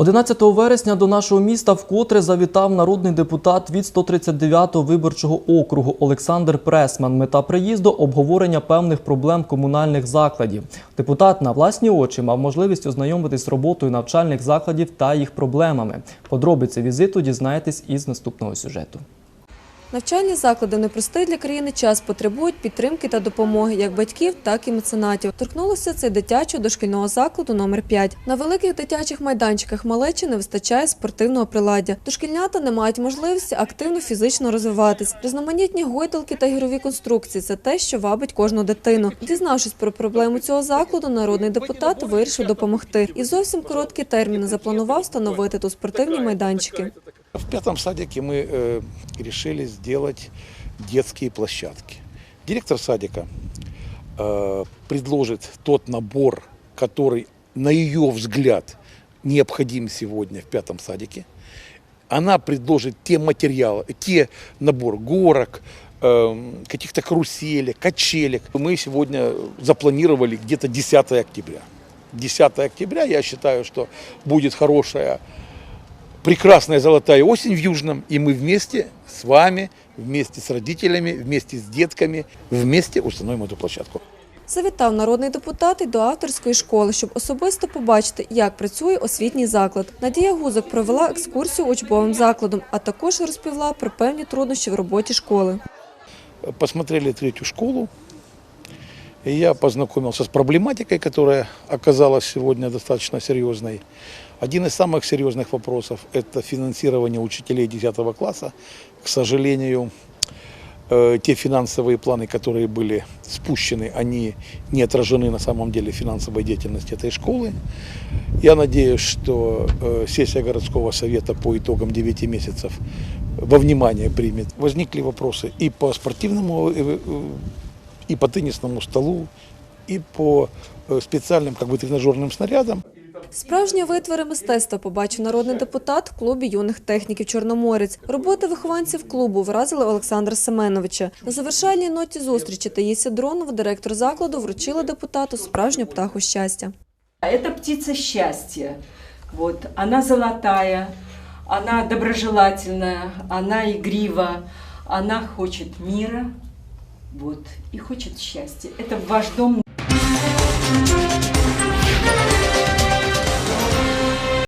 11 вересня до нашого міста вкотре завітав народний депутат від 139-го виборчого округу Олександр Пресман. Мета приїзду обговорення певних проблем комунальних закладів. Депутат на власні очі мав можливість ознайомитись з роботою навчальних закладів та їх проблемами. Подробиці візиту дізнаєтесь із наступного сюжету. Навчальні заклади в непростий для країни час потребують підтримки та допомоги як батьків, так і меценатів. Торкнулося це дитячого дошкільного закладу номер 5 На великих дитячих майданчиках малечі не вистачає спортивного приладдя. Дошкільнята не мають можливості активно фізично розвиватись. Різноманітні гойдалки та ігрові конструкції це те, що вабить кожну дитину. Дізнавшись про проблему цього закладу, народний депутат вирішив допомогти. І зовсім короткі терміни запланував встановити тут спортивні майданчики. В пятом садике мы э, решили сделать детские площадки. Директор садика э, предложит тот набор, который, на ее взгляд, необходим сегодня в пятом садике. Она предложит те материалы, те набор горок, э, каких-то каруселек, качелек. Мы сегодня запланировали где-то 10 октября. 10 октября, я считаю, что будет хорошая прекрасная золотая осень в Южном, и мы вместе с вами, вместе с родителями, вместе с детками, вместе установим эту площадку. Завітав народний депутат і до авторської школи, щоб особисто побачити, як працює освітній заклад. Надія Гузок провела екскурсію учбовим закладом, а також розповіла про певні труднощі в роботі школи. Посмотрели третью школу, и я познакомился с проблематикой, которая оказалась сегодня достаточно серьезной. Один из самых серьезных вопросов – это финансирование учителей 10 класса. К сожалению, э, те финансовые планы, которые были спущены, они не отражены на самом деле финансовой деятельности этой школы. Я надеюсь, что э, сессия городского совета по итогам 9 месяцев во внимание примет. Возникли вопросы и по спортивному, э, и по теннисному столу, и по э, специальным как бы тренажерным снарядам. Справжні витвори мистецтва побачив народний депутат в клубі юних техніків Чорноморець. Роботи вихованців клубу вразили Олександра Семеновича. На завершальній ноті зустрічі Таїсія Дронова, директор закладу, вручила депутату справжню птаху щастя. Это птица счастья. Вот. Она золотая, она доброжелательная, она игрива, она хочет мира вот, и хочет счастья. Это ваш дом